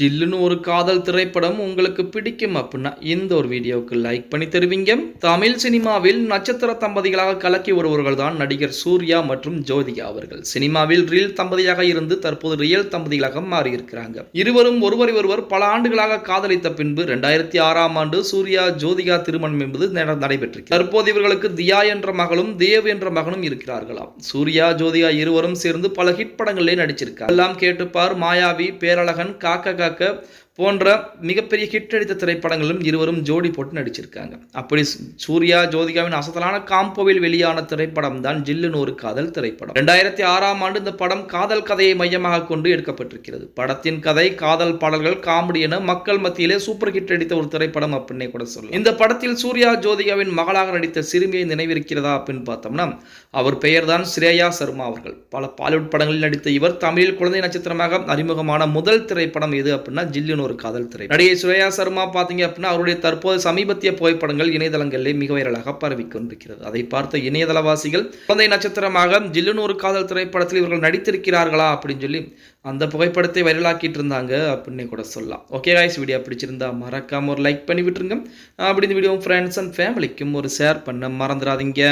ஜில்லுன்னு ஒரு காதல் திரைப்படம் உங்களுக்கு பிடிக்கும் அப்படின்னா இந்த ஒரு வீடியோவுக்கு லைக் பண்ணி தருவீங்க. தமிழ் சினிமாவில் நட்சத்திர தம்பதிகளாக கலக்கி வருபவர்கள் தான் நடிகர் சூர்யா மற்றும் ஜோதிகா அவர்கள். சினிமாவில் ரீல் தம்பதியாக இருந்து தற்போது ரியல் தம்பதிகளாக மாறியிருக்கிறாங்க. இருவரும் ஒருவரை ஒருவர் பல ஆண்டுகளாக காதலித்த பின்பு ரெண்டாயிரத்தி ஆறாம் ஆண்டு சூர்யா ஜோதிகா திருமணம் என்பது நட- தற்போது இவர்களுக்கு தியா என்ற மகளும் தேவ் என்ற மகனும் இருக்கிறார்களாம். சூர்யா ஜோதிகா இருவரும் சேர்ந்து பல ஹிட் படங்களிலே நடிச்சிருக்கார் எல்லாம் கேட்டுப்பார் மாயாவி பேரழகன் காக்க காக்க போன்ற மிகப்பெரிய ஹிட் அடித்த திரைப்படங்களும் இருவரும் ஜோடி போட்டு நடிச்சிருக்காங்க. அப்படி சூர்யா ஜோதிகாவின் அசத்தலான காம்போவில் வெளியான திரைப்படம் தான் ஜில்லுன்னு ஒரு காதல் திரைப்படம். ரெண்டாயிரத்தி ஆறாம் ஆண்டு இந்த படம் காதல் கதையை மையமாக கொண்டு எடுக்கப்பட்டிருக்கிறது. படத்தின் கதை காதல் பாடல்கள் காமெடி என மக்கள் மத்தியிலே சூப்பர் ஹிட் அடித்த ஒரு திரைப்படம் அப்படின்னே கூட சொல்லலாம். இந்த படத்தில் சூர்யா ஜோதிகாவின் மகளாக நடித்த சிறுமியை நினைவிருக்கிறதா அப்படின்னு பார்த்தோம்னா அவர் பெயர்தான் ஸ்ரேயா சர்மா அவர்கள். பல பாலிவுட் படங்களில் நடித்த இவர் தமிழில் குழந்தை நட்சத்திரமாக அறிமுகமான முதல் திரைப்படம் எது அப்படின்னா ஜில்லுன்னு ஒரு காதல் திரை நடிகை சுரேயா சர்மா பார்த்தீங்க அப்படின்னா அவருடைய தற்போது சமீபத்திய புகைப்படங்கள் இணையதளங்களிலே மிக வைரலாக பரவி கொண்டிருக்கிறது. அதை பார்த்த இணையதளவாசிகள் குழந்தை நட்சத்திரமாக ஜில்லுன்னு ஒரு காதல் திரைப்படத்தில் இவர்கள் நடித்திருக்கிறார்களா அப்படின்னு சொல்லி அந்த புகைப்படத்தை வைரலாக்கிட்டு இருந்தாங்க அப்படின்னு கூட சொல்லலாம். ஓகே காய்ஸ் வீடியோ பிடிச்சிருந்தா மறக்காம ஒரு லைக் பண்ணி விட்டுருங்க அப்படி இந்த வீடியோ ஃப்ரெண்ட்ஸ் அண்ட் ஃபேமிலிக்கும் ஒரு ஷேர் பண்ண மறந்துடாதீங்க.